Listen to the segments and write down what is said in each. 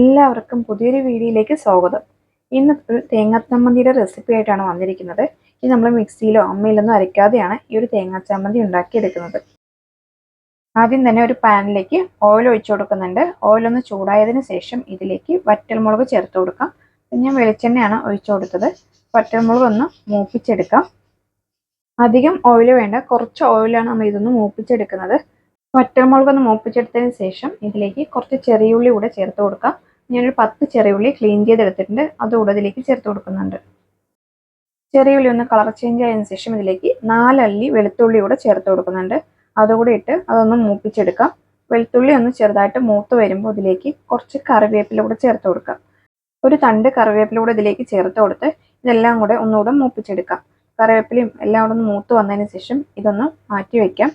എല്ലാവർക്കും പുതിയൊരു വീഡിയോയിലേക്ക് സ്വാഗതം. ഇന്ന് തേങ്ങാച്ചമ്മന്തിയുടെ റെസിപ്പി ആയിട്ടാണ് വന്നിരിക്കുന്നത്. ഇത് നമ്മൾ മിക്സിയിലോ അമ്മയിലൊന്നും അരയ്ക്കാതെയാണ് ഈ ഒരു തേങ്ങാച്ചമ്മന്തി ഉണ്ടാക്കിയെടുക്കുന്നത്. ആദ്യം തന്നെ ഒരു പാനിലേക്ക് ഓയിൽ ഒഴിച്ചു കൊടുക്കുന്നുണ്ട്. ഓയിലൊന്ന് ചൂടായതിനു ശേഷം ഇതിലേക്ക് വറ്റൽമുളക് ചേർത്ത് കൊടുക്കാം. ഞാൻ വെളിച്ചെണ്ണയാണ് ഒഴിച്ചു കൊടുത്തത്. വറ്റൽമുളക് ഒന്ന് മൂപ്പിച്ചെടുക്കാം. അധികം ഓയിൽ വേണ്ട. കുറച്ച് ഓയിലാണ് നമ്മൾ ഇതൊന്ന് മൂപ്പിച്ചെടുക്കുന്നത്. വറ്റൽമുളക് ഒന്ന് മൂപ്പിച്ചെടുത്തതിന് ശേഷം ഇതിലേക്ക് കുറച്ച് ചെറിയുള്ളി കൂടെ ചേർത്ത് കൊടുക്കാം ഞാനൊരു പത്ത് ചെറിയുള്ളി ക്ലീൻ ചെയ്തെടുത്തിട്ടുണ്ട്. അതുകൂടെ ഇതിലേക്ക് ചേർത്ത് കൊടുക്കുന്നുണ്ട്. ചെറിയുള്ളി ഒന്ന് കളർ ചേഞ്ച് ആയതിനു ശേഷം ഇതിലേക്ക് നാലല്ലി വെളുത്തുള്ളി കൂടെ ചേർത്ത് കൊടുക്കുന്നുണ്ട്. അതുകൂടെ ഇട്ട് അതൊന്ന് മൂപ്പിച്ചെടുക്കാം. വെളുത്തുള്ളി ഒന്ന് ചെറുതായിട്ട് മൂത്ത് വരുമ്പോൾ ഇതിലേക്ക് കുറച്ച് കറിവേപ്പില കൂടെ ചേർത്ത് കൊടുക്കാം. ഒരു തണ്ട് കറിവേപ്പില കൂടെ ഇതിലേക്ക് ചേർത്ത് കൊടുത്ത് ഇതെല്ലാം കൂടെ ഒന്നുകൂടെ മൂപ്പിച്ചെടുക്കാം. കറിവേപ്പിലയും എല്ലാം കൂടെ ഒന്ന് മൂത്ത് വന്നതിന് ശേഷം ഇതൊന്ന് മാറ്റി വയ്ക്കാം.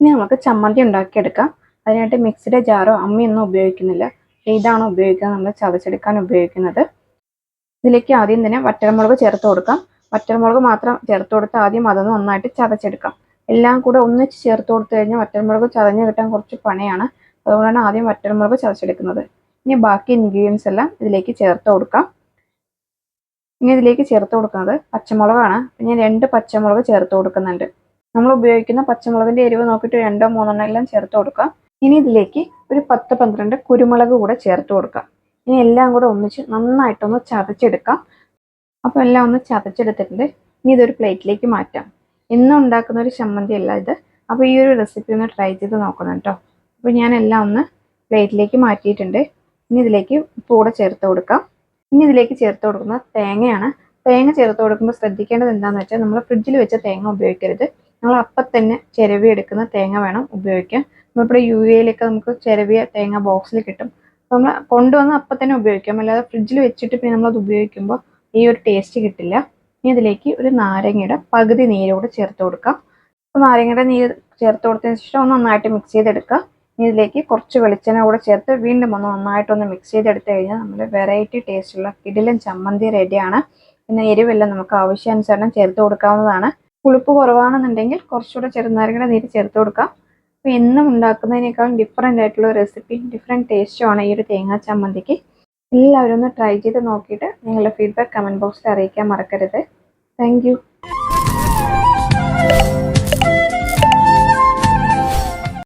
ഇനി നമുക്ക് ചമ്മന്തി ഉണ്ടാക്കിയെടുക്കാം. അതിനായിട്ട് മിക്സിയുടെ ജാറോ അമ്മിയൊന്നും ഉപയോഗിക്കുന്നില്ല. ഇതാണ് ഉപയോഗിക്കുന്നത് നമ്മൾ ചതച്ചെടുക്കാൻ ഉപയോഗിക്കുന്നത്. ഇതിലേക്ക് ആദ്യം തന്നെ വറ്റൽമുളക് ചേർത്ത് കൊടുക്കാം. വറ്റൽമുളക് മാത്രം ചേർത്ത് കൊടുത്ത് ആദ്യം അതൊന്ന് നന്നായിട്ട് ചതച്ചെടുക്കാം. എല്ലാം കൂടെ ഒന്നിച്ച് ചേർത്ത് കൊടുത്തു കഴിഞ്ഞാൽ വറ്റൽമുളക് ചതഞ്ഞ് കിട്ടാൻ കുറച്ച് പണിയാണ്. അതുകൊണ്ടാണ് ആദ്യം വറ്റൽമുളക് ചതച്ചെടുക്കുന്നത്. ഇനി ബാക്കി ഇൻഗ്രീഡിയൻസ് എല്ലാം ഇതിലേക്ക് ചേർത്ത് കൊടുക്കാം. ഇനി ഇതിലേക്ക് ചേർത്ത് കൊടുക്കുന്നത് പച്ചമുളകാണ്. ഞാൻ രണ്ട് പച്ചമുളക് ചേർത്ത് കൊടുക്കുന്നുണ്ട്. നമ്മൾ ഉപയോഗിക്കുന്ന പച്ചമുളകിന്റെ എരിവ് നോക്കിയിട്ട് രണ്ടോ മൂന്നെണ്ണം എല്ലാം ചേർത്ത് കൊടുക്കാം. ഇനി ഇതിലേക്ക് ഒരു പത്ത് പന്ത്രണ്ട് കുരുമുളക് കൂടെ ചേർത്ത് കൊടുക്കാം. ഇനി എല്ലാം കൂടെ ഒന്നിച്ച് നന്നായിട്ടൊന്ന് ചതച്ചെടുക്കാം. അപ്പോൾ എല്ലാം ഒന്ന് ചതച്ചെടുത്തിട്ടുണ്ട്. ഇനി ഇതൊരു പ്ലേറ്റിലേക്ക് മാറ്റാം. എന്നും ഉണ്ടാക്കുന്ന ഒരു ചമ്മന്തി അല്ല ഇത്. അപ്പോൾ ഈ ഒരു റെസിപ്പി ഒന്ന് ട്രൈ ചെയ്ത് നോക്കണം കേട്ടോ. അപ്പോൾ ഞാൻ എല്ലാം ഒന്ന് പ്ലേറ്റിലേക്ക് മാറ്റിയിട്ടുണ്ട്. ഇനി ഇതിലേക്ക് ഉപ്പ് കൂടെ ചേർത്ത് കൊടുക്കാം. ഇനി ഇതിലേക്ക് ചേർത്ത് കൊടുക്കുന്നത് തേങ്ങയാണ്. തേങ്ങ ചേർത്ത് കൊടുക്കുമ്പോൾ ശ്രദ്ധിക്കേണ്ടത് എന്താണെന്ന് വെച്ചാൽ നമ്മൾ ഫ്രിഡ്ജിൽ വെച്ച തേങ്ങ ഉപയോഗിക്കരുത്. നമ്മൾ അപ്പം തന്നെ ചിരവി എടുക്കുന്ന തേങ്ങ വേണം ഉപയോഗിക്കാൻ. നമ്മളിവിടെ യു എയിലൊക്കെ നമുക്ക് ചിരവിയ തേങ്ങ ബോക്സിൽ കിട്ടും. നമ്മൾ കൊണ്ടുവന്ന് അപ്പം തന്നെ ഉപയോഗിക്കാം. അല്ലാതെ ഫ്രിഡ്ജിൽ വെച്ചിട്ട് പിന്നെ നമ്മളത് ഉപയോഗിക്കുമ്പോൾ ഈ ഒരു ടേസ്റ്റ് കിട്ടില്ല. ഇനി ഇതിലേക്ക് ഒരു നാരങ്ങയുടെ പകുതി നീര് കൂടെ ചേർത്ത് കൊടുക്കാം. അപ്പോൾ നാരങ്ങയുടെ നീര് ചേർത്ത് കൊടുത്തതിന് ശേഷം ഒന്ന് നന്നായിട്ട് മിക്സ് ചെയ്തെടുക്കുക. ഇനി ഇതിലേക്ക് കുറച്ച് വെളിച്ചെണ്ണ കൂടെ ചേർത്ത് വീണ്ടും ഒന്ന് നന്നായിട്ടൊന്ന് മിക്സ് ചെയ്തെടുത്ത് കഴിഞ്ഞാൽ നമ്മൾ വെറൈറ്റി ടേസ്റ്റുള്ള കിടിലൻ ചമ്മന്തി റെഡിയാണ് പിന്നെ എരിവെല്ലാം നമുക്ക് ആവശ്യാനുസരണം ചേർത്ത് കൊടുക്കാവുന്നതാണ്. പുളിപ്പ് കുറവാണെന്നുണ്ടെങ്കിൽ കുറച്ചുകൂടെ ചെറുനാരങ്ങയുടെ നീര് ചേർത്ത് കൊടുക്കാം. അപ്പോൾ എന്നും ഉണ്ടാക്കുന്നതിനേക്കാളും ഡിഫറെന്റ് ആയിട്ടുള്ള റെസിപ്പി ഡിഫറെന്റ് ടേസ്റ്റുമാണ് ഈ ഒരു തേങ്ങാ ചമ്മന്തിക്ക്. എല്ലാവരും ഒന്ന് ട്രൈ ചെയ്ത് നോക്കിയിട്ട് നിങ്ങളുടെ ഫീഡ്ബാക്ക് കമന്റ് ബോക്സിൽ അറിയിക്കാൻ മറക്കരുത്. താങ്ക്